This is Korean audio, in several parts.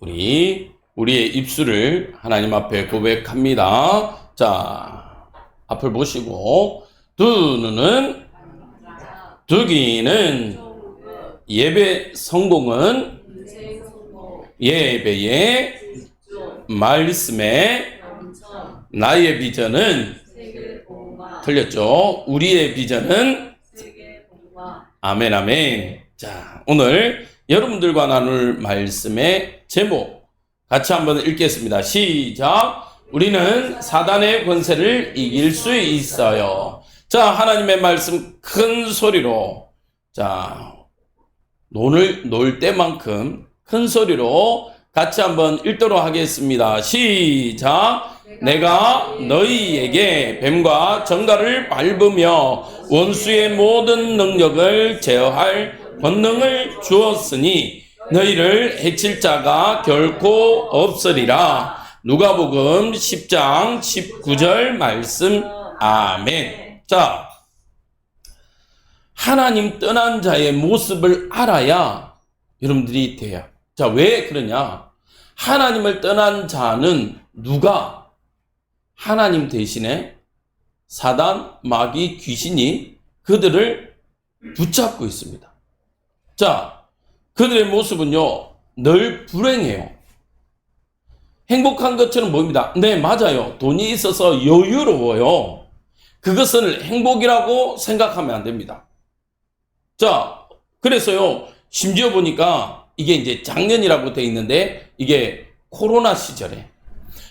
우리 우리의 입술을 하나님 앞에 고백합니다. 자, 앞을 보시고 두 눈은 두 귀는 예배 성공은 예배의 말씀에 나의 비전은 틀렸죠. 우리의 비전은 아멘 아멘. 자, 오늘 여러분들과 나눌 말씀의 제목 같이 한번 읽겠습니다. 시작. 우리는 사단의 권세를 이길 수 있어요. 자, 하나님의 말씀 큰 소리로 자, 논을 놀 때만큼 큰 소리로 같이 한번 읽도록 하겠습니다. 시작. 내가 너희에게 뱀과 정갈을 밟으며 원수의 모든 능력을 제어할 권능을 주었으니 너희를 해칠 자가 결코 없으리라. 누가복음 10장 19절 말씀. 아멘. 자, 하나님 떠난 자의 모습을 알아야 여러분들이 돼요. 자, 왜 그러냐? 하나님을 떠난 자는 누가 하나님 대신에 사단, 마귀, 귀신이 그들을 붙잡고 있습니다. 자, 그들의 모습은요, 늘 불행해요. 행복한 것처럼 보입니다. 네, 맞아요. 돈이 있어서 여유로워요. 그것을 행복이라고 생각하면 안 됩니다. 자, 그래서요, 심지어 보니까 이게 이제 작년이라고 돼 있는데 이게 코로나 시절에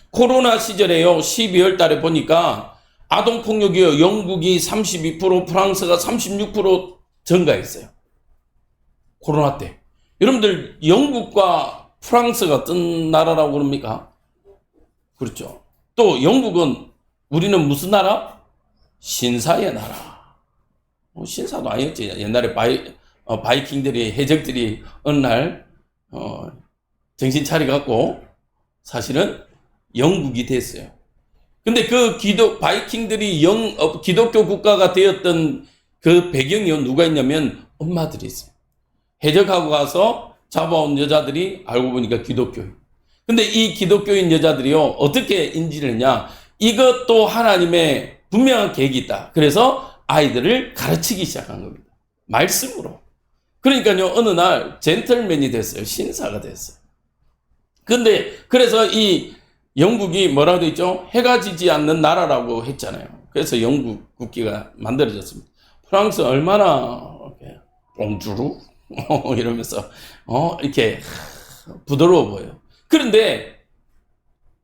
코로나 시절에요 12월 달에 보니까 아동 폭력이요 영국이 32% 프랑스가 36% 증가했어요 코로나 때 여러분들 영국과 프랑스가 어떤 나라라고 그럽니까? 그렇죠. 또 영국은 우리는 무슨 나라? 신사의 나라. 뭐 신사도 아니었지. 옛날에 바이 어, 바이킹들이 해적들이 어느 날 어, 정신 차려갖고 사실은 영국이 됐어요. 근데 그 기독 바이킹들이 영 어, 기독교 국가가 되었던 그 배경이 누가 있냐면 엄마들이 있어요. 해적하고 가서 잡아온 여자들이 알고 보니까 기독교인. 근데 이 기독교인 여자들이요 어떻게 인지를 했냐? 이것도 하나님의 분명한 계획이 있다. 그래서 아이들을 가르치기 시작한 겁니다. 말씀으로. 그러니까요, 어느 날 젠틀맨이 됐어요. 신사가 됐어요. 근데, 그래서 이 영국이 뭐라고 돼 있죠? 해가 지지 않는 나라라고 했잖아요. 그래서 영국 국기가 만들어졌습니다. 프랑스 얼마나, 봉주루? 이러면서, 어, 이렇게, 부드러워 보여요. 그런데,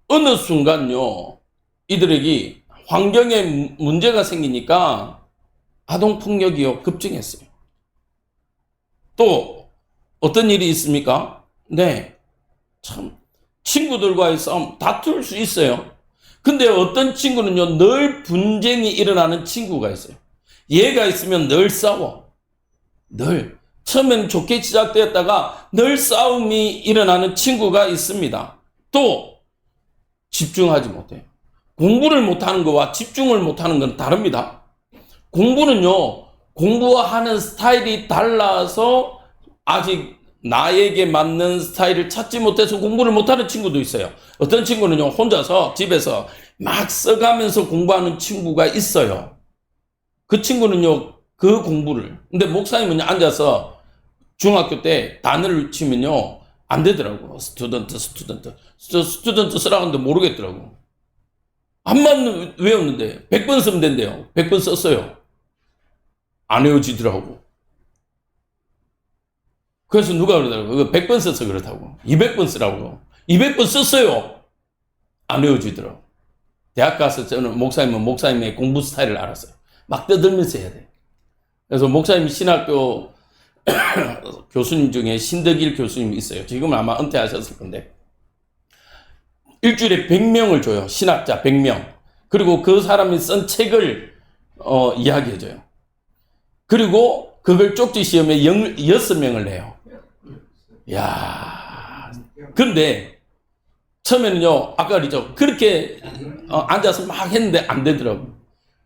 어느 순간요, 이들에게 환경에 문제가 생기니까 아동 폭력이요, 급증했어요. 또 어떤 일이 있습니까? 네. 참 친구들과의 싸움 다툴 수 있어요. 근데 어떤 친구는요 늘 분쟁이 일어나는 친구가 있어요. 얘가 있으면 늘 싸워. 늘 처음에는 좋게 시작되었다가 늘 싸움이 일어나는 친구가 있습니다. 또 집중하지 못해요. 공부를 못하는 것과 집중을 못하는 건 다릅니다. 공부는요 공부하는 스타일이 달라서 아직 나에게 맞는 스타일을 찾지 못해서 공부를 못하는 친구도 있어요. 어떤 친구는요, 혼자서 집에서 막 써가면서 공부하는 친구가 있어요. 그 친구는요, 그 공부를. 근데 목사님은 앉아서 중학교 때 단어를 치면요, 안 되더라고. 스튜던트, 스튜던트. 스튜던트 쓰라고 하는데 모르겠더라고. 한번 외웠는데, 100번 쓰면 된대요. 100번 썼어요. 안 외워지더라고. 그래서 누가 그러더라고. 100번 써서 그렇다고. 200번 쓰라고. 200번 썼어요. 안 외워지더라고. 대학 가서 저는 목사님은 목사님의 공부 스타일을 알았어요. 막 떠들면서 해야 돼. 그래서 목사님 신학교 교수님 중에 신덕일 교수님이 있어요. 지금은 아마 은퇴하셨을 건데. 일주일에 100명을 줘요. 신학자 100명. 그리고 그 사람이 쓴 책을 어, 이야기해줘요. 그리고 그걸 쪽지 시험에 6명을 내요. 야 근데 처음에는요, 아까 그랬죠. 그렇게 어, 앉아서 막 했는데 안 되더라고.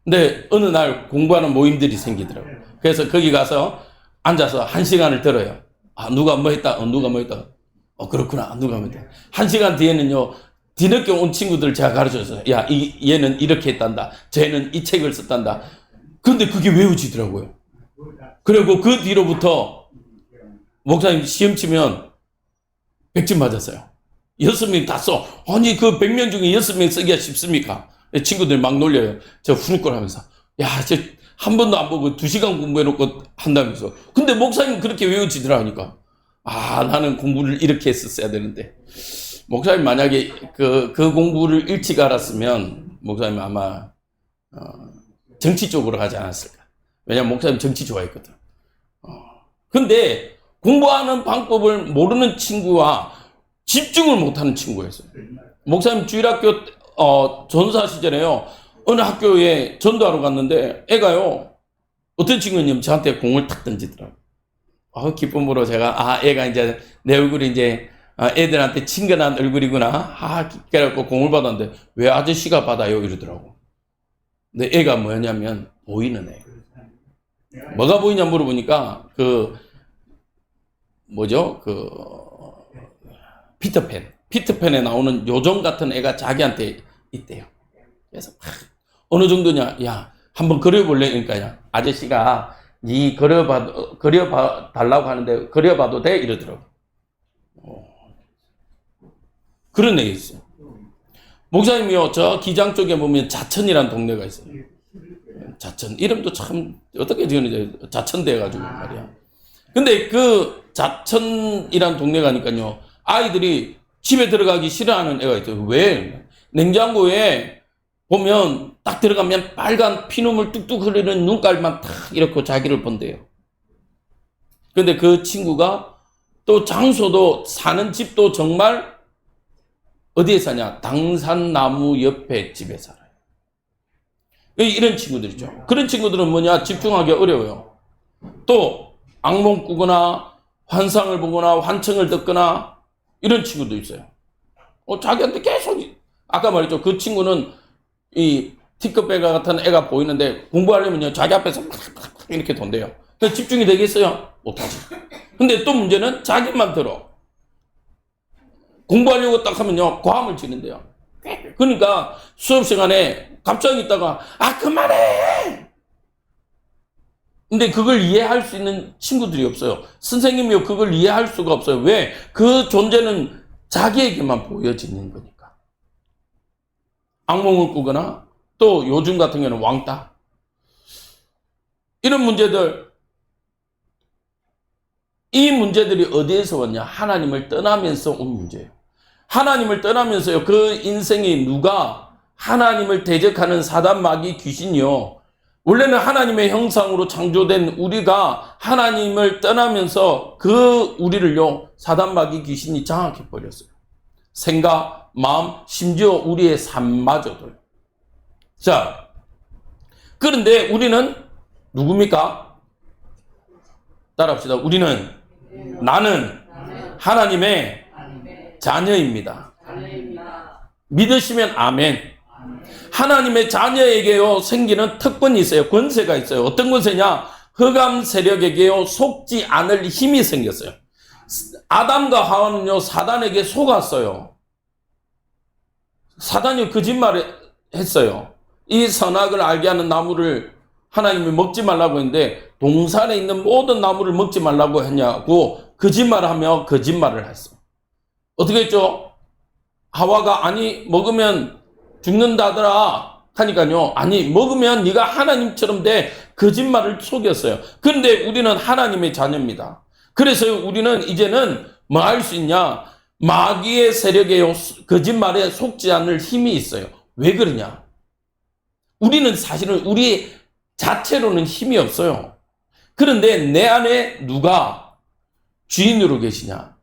근데 어느 날 공부하는 모임들이 생기더라고. 그래서 거기 가서 앉아서 한 시간을 들어요. 아, 누가 뭐 했다, 어, 누가 뭐 했다. 어, 그렇구나. 누가 하면 돼. 한 시간 뒤에는요, 뒤늦게 온 친구들 제가 가르쳐줘서, 야, 이, 얘는 이렇게 했단다. 쟤는 이 책을 썼단다. 근데 그게 외워지더라고요. 그리고 그 뒤로부터, 목사님 시험 치면 100점 맞았어요. 여섯 명 다 써. 아니, 그 100명 중에 여섯 명 쓰기가 쉽습니까? 친구들 막 놀려요. 저 후루꼴 하면서. 야, 저 한 번도 안 보고 두 시간 공부해놓고 한다면서. 근데 목사님 그렇게 외워지더라 하니까. 아, 나는 공부를 이렇게 했었어야 되는데. 목사님 만약에 그, 그 공부를 일찍 알았으면, 목사님 아마, 어, 정치 쪽으로 가지 않았을까. 왜냐면 목사님 정치 좋아했거든. 어. 근데 공부하는 방법을 모르는 친구와 집중을 못하는 친구였어요. 목사님 주일학교, 어, 전사 시절에요. 어느 학교에 전도하러 갔는데 애가요. 어떤 친구냐면 저한테 공을 탁 던지더라고요. 어, 기쁨으로 제가 아 애가 이제 내 얼굴이 이제 아, 애들한테 친근한 얼굴이구나. 아 그래갖고 공을 받았는데 왜 아저씨가 받아요? 이러더라고. 근데 애가 뭐냐면 보이는 애. 뭐가 보이냐 물어보니까 그 뭐죠? 그 피터팬. 피터팬에 나오는 요정 같은 애가 자기한테 있대요. 그래서 막 어느 정도냐 야 한번 그려볼래 그러니까 야 아저씨가 니 그려봐 그려봐 달라고 하는데 그려봐도 돼 이러더라고. 어. 그런 얘기 있어요. 목사님이요 저 기장 쪽에 보면 자천이라는 동네가 있어요. 자천 이름도 참 어떻게 지었는지 자천돼 가지고 말이야. 근데 그 자천이란 동네 가니까요 아이들이 집에 들어가기 싫어하는 애가 있어요. 왜? 냉장고에 보면 딱 들어가면 빨간 피눈물 뚝뚝 흐르는 눈깔만 탁 이렇게 자기를 본대요. 근데 그 친구가 또 장소도 사는 집도 정말 어디에 사냐? 당산나무 옆에 집에 살아요. 이런 친구들이죠. 그런 친구들은 뭐냐? 집중하기 어려워요. 또 악몽 꾸거나 환상을 보거나 환청을 듣거나 이런 친구도 있어요. 어, 자기한테 계속 아까 말했죠. 그 친구는 이 티끌배가 같은 애가 보이는데 공부하려면요 자기 앞에서 막 이렇게 돈대요. 그 집중이 되겠어요? 못하지. 근데 또 문제는 자기만 들어. 공부하려고 딱 하면요 과음을 치는데요. 그러니까 수업 시간에 갑자기 있다가 아 그만해. 근데 그걸 이해할 수 있는 친구들이 없어요. 선생님이요 그걸 이해할 수가 없어요. 왜? 그 존재는 자기에게만 보여지는 거니까. 악몽을 꾸거나 또 요즘 같은 경우는 왕따. 이런 문제들, 이 문제들이 어디에서 왔냐? 하나님을 떠나면서 온 문제예요. 하나님을 떠나면서요, 그 인생이 누가 하나님을 대적하는 사단 마귀 귀신이요. 원래는 하나님의 형상으로 창조된 우리가 하나님을 떠나면서 그 우리를요, 사단 마귀 귀신이 장악해 버렸어요. 생각, 마음, 심지어 우리의 삶마저도요. 자, 그런데 우리는 누굽니까? 따라합시다. 우리는 나는 하나님의 자녀입니다. 믿으시면 아멘. 하나님의 자녀에게요 생기는 특권이 있어요. 권세가 있어요. 어떤 권세냐? 흑암 세력에게요 속지 않을 힘이 생겼어요. 아담과 하와는요 사단에게 속았어요. 사단이 거짓말을 했어요. 이 선악을 알게 하는 나무를 하나님이 먹지 말라고 했는데 동산에 있는 모든 나무를 먹지 말라고 했냐고 거짓말을 하며 거짓말을 했어. 어떻게 했죠? 하와가 아니 먹으면 죽는다더라 하니까요. 아니 먹으면 네가 하나님처럼 돼 거짓말을 속였어요. 그런데 우리는 하나님의 자녀입니다. 그래서 우리는 이제는 뭐 할 수 있냐? 마귀의 세력에 거짓말에 속지 않을 힘이 있어요. 왜 그러냐? 우리는 사실은 우리 자체로는 힘이 없어요. 그런데 내 안에 누가 주인으로 계시냐?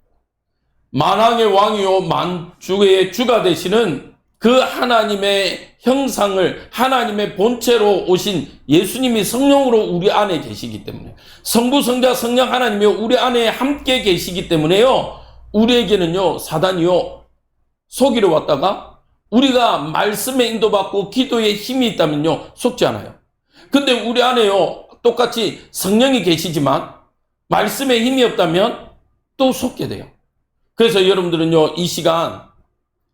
만왕의 왕이요 만주의 주가 되시는 그 하나님의 형상을 하나님의 본체로 오신 예수님이 성령으로 우리 안에 계시기 때문에 성부 성자 성령 하나님이 우리 안에 함께 계시기 때문에요. 우리에게는요 사단이요 속이러 왔다가 우리가 말씀에 인도받고 기도에 힘이 있다면요 속지 않아요. 근데 우리 안에요 똑같이 성령이 계시지만 말씀에 힘이 없다면 또 속게 돼요. 그래서 여러분들은요, 이 시간,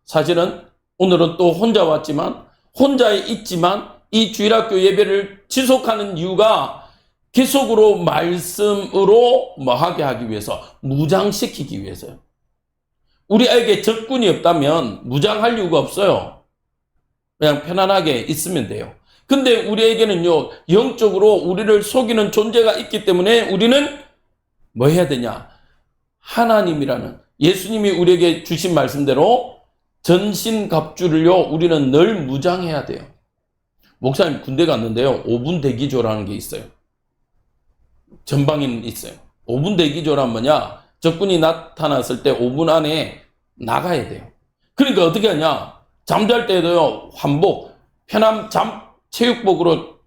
사실은 오늘은 또 혼자 왔지만, 혼자 있지만, 이 주일학교 예배를 지속하는 이유가 계속으로 말씀으로 뭐 하게 하기 위해서, 무장시키기 위해서요. 우리에게 적군이 없다면 무장할 이유가 없어요. 그냥 편안하게 있으면 돼요. 근데 우리에게는요, 영적으로 우리를 속이는 존재가 있기 때문에 우리는 뭐 해야 되냐? 하나님이라는 예수님이 우리에게 주신 말씀대로 전신갑주를요, 우리는 늘 무장해야 돼요. 목사님 군대 갔는데요, 5분 대기조라는 게 있어요. 전방에는 있어요. 5분 대기조란 뭐냐? 적군이 나타났을 때 5분 안에 나가야 돼요. 그러니까 어떻게 하냐? 잠잘 때도요, 환복, 편한 잠, 체육복으로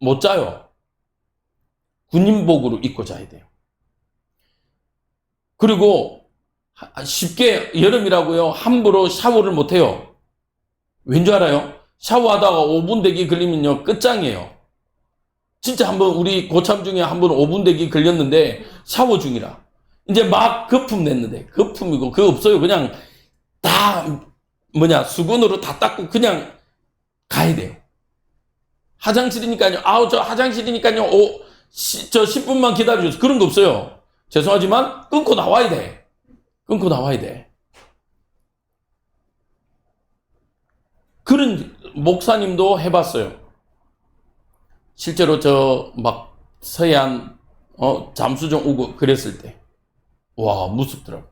못 자요. 군인복으로 입고 자야 돼요. 그리고 하- 쉽게 여름이라고요, 함부로 샤워를 못 해요. 왠 줄 알아요? 샤워하다가 5분 대기 걸리면요, 끝장이에요. 진짜 한번 우리 고참 중에 한 번 5분 대기 걸렸는데 샤워 중이라. 이제 막 거품 냈는데 거품이고 그거 없어요. 그냥 다 뭐냐 수건으로 다 닦고 그냥 가야 돼요. 화장실이니까요. 아우 저 화장실이니까요. 오, 시- 저 10분만 기다려주세요. 그런 거 없어요. 죄송하지만 끊고 나와야 돼. 끊고 나와야 돼. 그런 목사님도 해봤어요. 실제로 저 막 서해안 어, 잠수정 오고 그랬을 때. 와, 무섭더라고.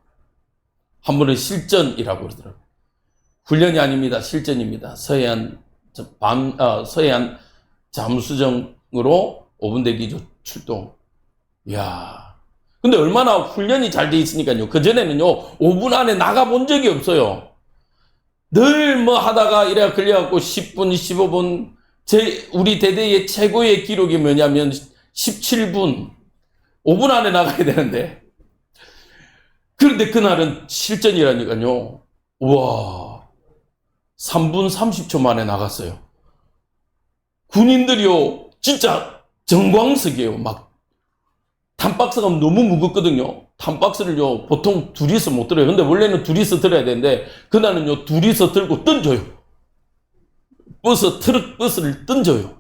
한 번은 실전이라고 그러더라고. 훈련이 아닙니다. 실전입니다. 서해안, 저 밤, 어, 서해안 잠수정으로 5분 대 기조 출동. 이야. 근데 얼마나 훈련이 잘 돼 있으니까요. 그전에는요, 5분 안에 나가본 적이 없어요. 늘 뭐 하다가 이래 걸려갖고 10분, 15분, 제, 우리 대대의 최고의 기록이 뭐냐면 17분, 5분 안에 나가야 되는데. 그런데 그날은 실전이라니까요. 우와. 3분 30초 만에 나갔어요. 군인들이요. 진짜 정광석이에요. 막 탄박스가 너무 무겁거든요. 탄박스를요. 보통 둘이서 못 들어요. 근데 원래는 둘이서 들어야 되는데 그날은요. 둘이서 들고 던져요. 버스 트럭 버스를 던져요.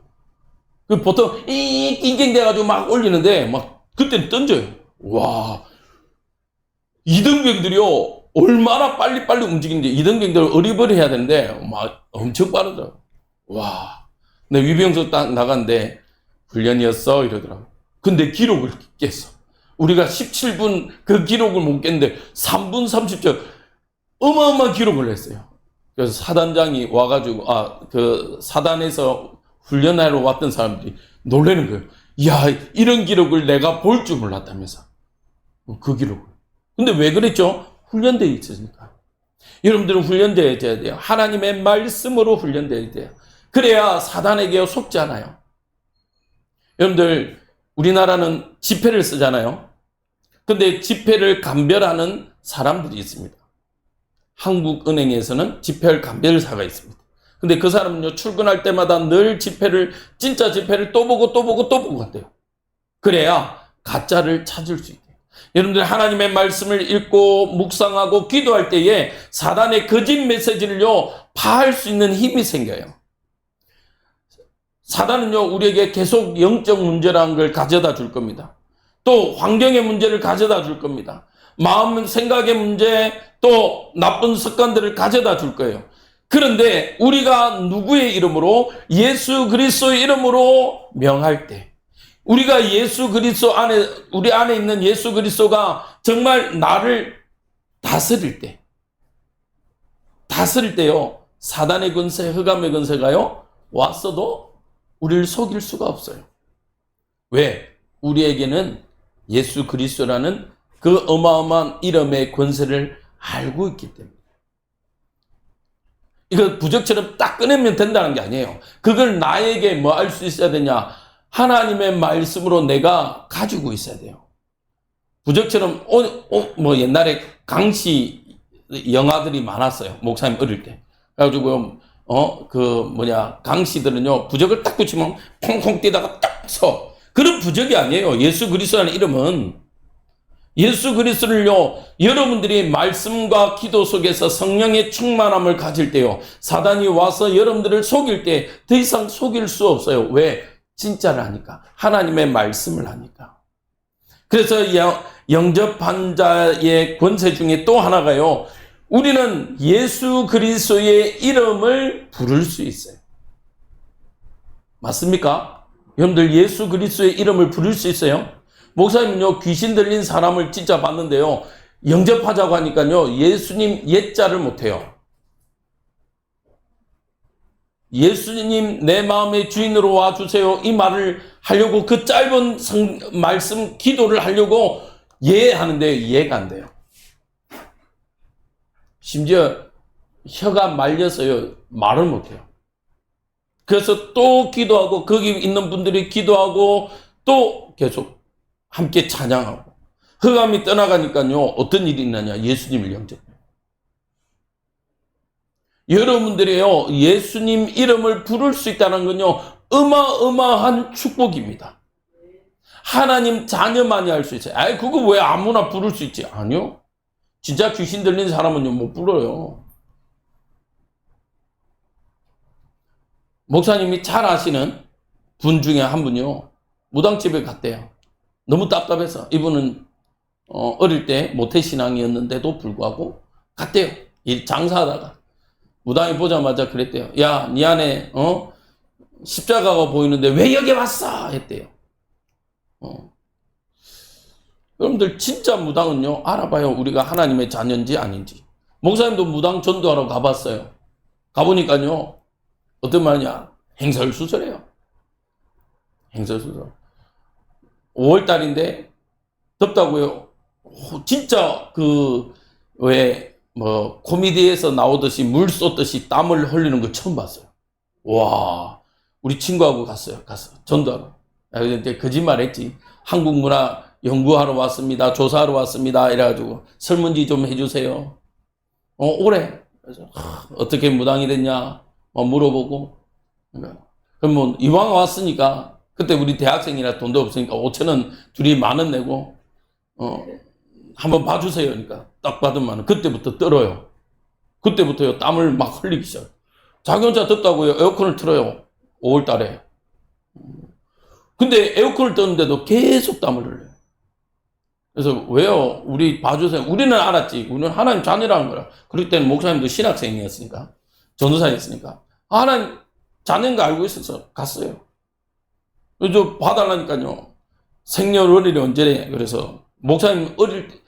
그 보통 이 낑낑대가지고 막 올리는데 막 그때는 던져요. 와 이등병들이요 얼마나 빨리빨리 움직이는지 이등병들 어리버리해야 되는데 막 엄청 빠르다. 와, 내 위병소 딱 나갔는데 훈련이었어 이러더라고. 근데 기록을 깼어. 우리가 17분 그 기록을 못 깼는데 3분 30초 어마어마한 기록을 했어요. 그래서 사단장이 와가지고 아 그 사단에서 훈련하러 왔던 사람들이 놀라는 거예요. 야 이런 기록을 내가 볼 줄 몰랐다면서 그 기록을. 근데 왜 그랬죠? 훈련되어 있으니까. 여러분들은 훈련되어야 돼요. 하나님의 말씀으로 훈련되어야 돼요. 그래야 사단에게 속지 않아요. 여러분들 우리나라는 지폐를 쓰잖아요. 근데 지폐를 감별하는 사람들이 있습니다. 한국은행에서는 지폐를 감별사가 있습니다. 근데 그 사람은요, 출근할 때마다 늘 지폐를, 진짜 지폐를 또 보고 또 보고 또 보고 한대요. 그래야 가짜를 찾을 수 있대요. 여러분들 하나님의 말씀을 읽고 묵상하고 기도할 때에 사단의 거짓 메시지를요, 파할 수 있는 힘이 생겨요. 사단은요, 우리에게 계속 영적 문제라는 걸 가져다 줄 겁니다. 또 환경의 문제를 가져다 줄 겁니다. 마음, 생각의 문제, 또 나쁜 습관들을 가져다 줄 거예요. 그런데 우리가 누구의 이름으로 예수 그리스도의 이름으로 명할 때 우리가 예수 그리스도 안에 우리 안에 있는 예수 그리스도가 정말 나를 다스릴 때 다스릴 때요 사단의 권세 흑암의 권세가요 왔어도 우리를 속일 수가 없어요. 왜? 우리에게는 예수 그리스도라는 그 어마어마한 이름의 권세를 알고 있기 때문에. 이거 부적처럼 딱 꺼내면 된다는 게 아니에요. 그걸 나에게 뭐 할 수 있어야 되냐? 하나님의 말씀으로 내가 가지고 있어야 돼요. 부적처럼 어, 어, 뭐 옛날에 강시 영화들이 많았어요. 목사님 어릴 때. 그래가지고 어 그 뭐냐 강시들은요 부적을 딱 붙이면 콩콩 뛰다가 딱 서. 그런 부적이 아니에요. 예수 그리스도라는 이름은 예수 그리스도를요, 여러분들이 말씀과 기도 속에서 성령의 충만함을 가질 때요, 사단이 와서 여러분들을 속일 때 더 이상 속일 수 없어요. 왜? 진짜를 하니까. 하나님의 말씀을 하니까. 그래서 영- 영접한 자의 권세 중에 또 하나가요, 우리는 예수 그리스도의 이름을 부를 수 있어요. 맞습니까? 여러분들 예수 그리스도의 이름을 부를 수 있어요? 목사님은요, 귀신 들린 사람을 진짜 봤는데요, 영접하자고 하니까요, 예수님 옛자를 못해요. 예수님 내 마음의 주인으로 와주세요. 이 말을 하려고 그 짧은 성, 말씀 기도를 하려고 예 하는데 이해가 안 돼요. 심지어 혀가 말려서요, 말을 못해요. 그래서 또 기도하고 거기 있는 분들이 기도하고 또 계속 함께 찬양하고 흑암이 떠나가니까요 어떤 일이 있느냐 예수님을 영접해요. 여러분들이요 예수님 이름을 부를 수 있다는 건요 어마어마한 축복입니다. 하나님 자녀만이 할 수 있어요. 아이 그거 왜 아무나 부를 수 있지? 아니요. 진짜 귀신 들린 사람은요 못 불러요. 목사님이 잘 아시는 분 중에 한 분이요. 무당집에 갔대요. 너무 답답해서 이분은 어, 어릴 때 모태신앙이었는데도 불구하고 갔대요. 이 장사하다가 무당이 보자마자 그랬대요. 야, 네 안에 어? 십자가가 보이는데 왜 여기 왔어? 했대요. 어. 여러분들 진짜 무당은요 알아봐요. 우리가 하나님의 자녀인지 아닌지. 목사님도 무당 전도하러 가봤어요. 가보니까요 어떤 말이냐? 행설수설해요. 행설수설. 5월달인데 덥다고요. 오, 진짜 그 왜 뭐 코미디에서 나오듯이 물 쏟듯이 땀을 흘리는 거 처음 봤어요. 와, 우리 친구하고 갔어요. 갔어. 전도하러. 아, 근데 거짓말했지. 한국 문화 연구하러 왔습니다. 조사하러 왔습니다. 이래가지고 설문지 좀 해주세요. 어, 오래. 그래서 하, 어떻게 무당이 됐냐? 뭐 물어보고. 그러니까 이왕 왔으니까 그때 우리 대학생이라 돈도 없으니까 5천 원 둘이 만 원 내고 어 한번 봐주세요. 그러니까 딱 받으면 그때부터 떨어요. 그때부터요 땀을 막 흘리기 시작. 자기 혼자 덥다고요 에어컨을 틀어요. 5월 달에. 근데 에어컨을 뜨는데도 계속 땀을 흘려요. 그래서 왜요? 우리 봐주세요. 우리는 알았지. 우리는 하나님 자녀라는 거라. 그럴 때는 목사님도 신학생이었으니까 전도사였으니까 하나님 자녀인 거 알고 있어서 갔어요. 그래서 봐달라니까요. 생년월일이 언제래? 그래서 목사님 어릴 때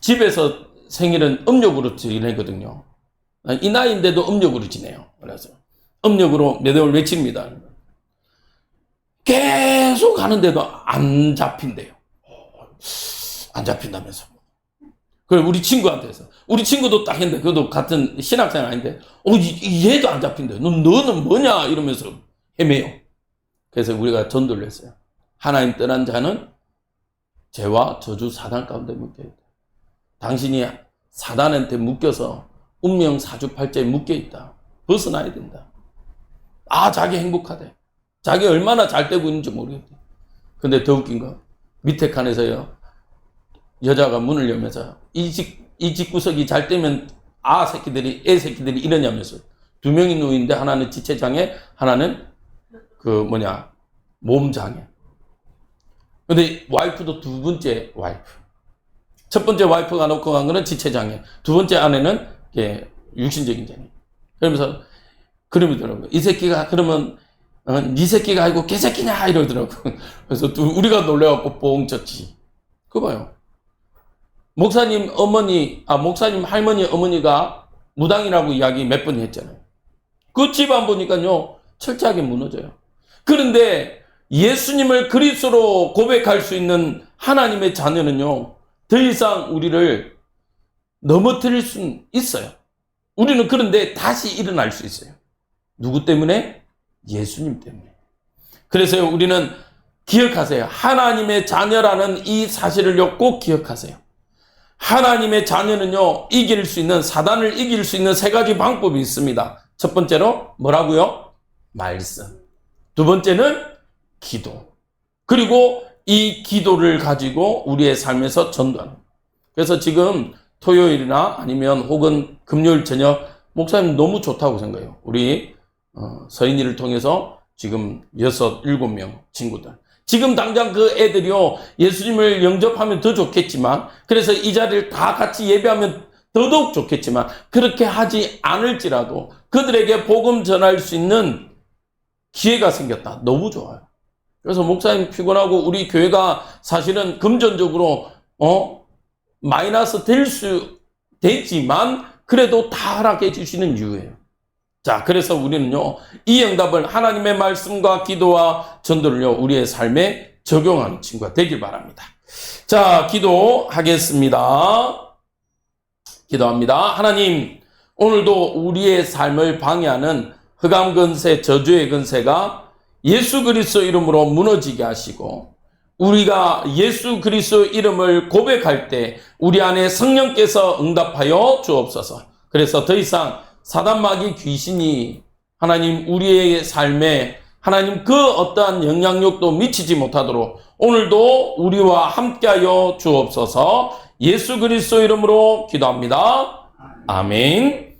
집에서 생일은 음력으로 지내거든요. 이 나이인데도 음력으로 지내요. 그래서 음력으로 매달 외칩니다. 계속 하는데도 안 잡힌대요. 안 잡힌다면서. 그래 우리 친구한테서 우리 친구도 딱 했는데 그것도 같은 신학생 아닌데 어 얘도 안 잡힌대. 너 너는 뭐냐 이러면서 헤매요. 그래서 우리가 전도를 했어요. 하나님 떠난 자는 죄와 저주 사단 가운데 묶여 있다. 당신이 사단한테 묶여서 운명 사주팔자에 묶여 있다. 벗어나야 된다. 아 자기 행복하대. 자기 얼마나 잘 되고 있는지 모르겠대. 근데 더 웃긴 거 밑에 칸에서요. 여자가 문을 열면서 이 집 이 집 구석이 잘 되면 아 새끼들이 애 새끼들이 이러냐면서 두 명이 누이는데 하나는 지체장애 하나는 그 뭐냐 몸장애. 근데 와이프도 두 번째 와이프. 첫 번째 와이프가 놓고 간 거는 지체장애. 두 번째 아내는 예, 육신적인 장애. 그러면서 그러더라고요. 이 새끼가 그러면 어, 네 새끼가 아니고 개새끼냐 이러더라고. 그래서 또 우리가 놀래갖고 뽕 쳤지. 그거 봐요. 목사님 어머니, 아 목사님 할머니 어머니가 무당이라고 이야기 몇 번 했잖아요. 그 집안 보니까요 철저하게 무너져요. 그런데 예수님을 그리스도로 고백할 수 있는 하나님의 자녀는요 더 이상 우리를 넘어뜨릴 수 있어요. 우리는 그런데 다시 일어날 수 있어요. 누구 때문에? 예수님 때문에. 그래서 우리는 기억하세요. 하나님의 자녀라는 이 사실을요, 꼭 기억하세요. 하나님의 자녀는요, 이길 수 있는, 사단을 이길 수 있는 세 가지 방법이 있습니다. 첫 번째로, 뭐라고요? 말씀. 두 번째는 기도. 그리고 이 기도를 가지고 우리의 삶에서 전도하는. 그래서 지금 토요일이나 아니면 혹은 금요일 저녁 목사님 너무 좋다고 생각해요. 우리 어, 서인이를 통해서 지금 여섯, 일곱 명 친구들. 지금 당장 그 애들이요, 예수님을 영접하면 더 좋겠지만, 그래서 이 자리를 다 같이 예배하면 더더욱 좋겠지만, 그렇게 하지 않을지라도 그들에게 복음 전할 수 있는 기회가 생겼다. 너무 좋아요. 그래서 목사님 피곤하고 우리 교회가 사실은 금전적으로, 어, 마이너스 될 수, 되지만, 그래도 다 허락해 주시는 이유예요. 자, 그래서 우리는요, 이 응답을 하나님의 말씀과 기도와 전도를요, 우리의 삶에 적용하는 친구가 되길 바랍니다. 자, 기도하겠습니다. 기도합니다. 하나님, 오늘도 우리의 삶을 방해하는 흑암 근세, 저주의 근세가 예수 그리스도 이름으로 무너지게 하시고, 우리가 예수 그리스도 이름을 고백할 때 우리 안에 성령께서 응답하여 주옵소서. 그래서 더 이상 사단마귀 귀신이 하나님 우리의 삶에 하나님 그 어떠한 영향력도 미치지 못하도록 오늘도 우리와 함께하여 주옵소서. 예수 그리스도 이름으로 기도합니다. 아멘.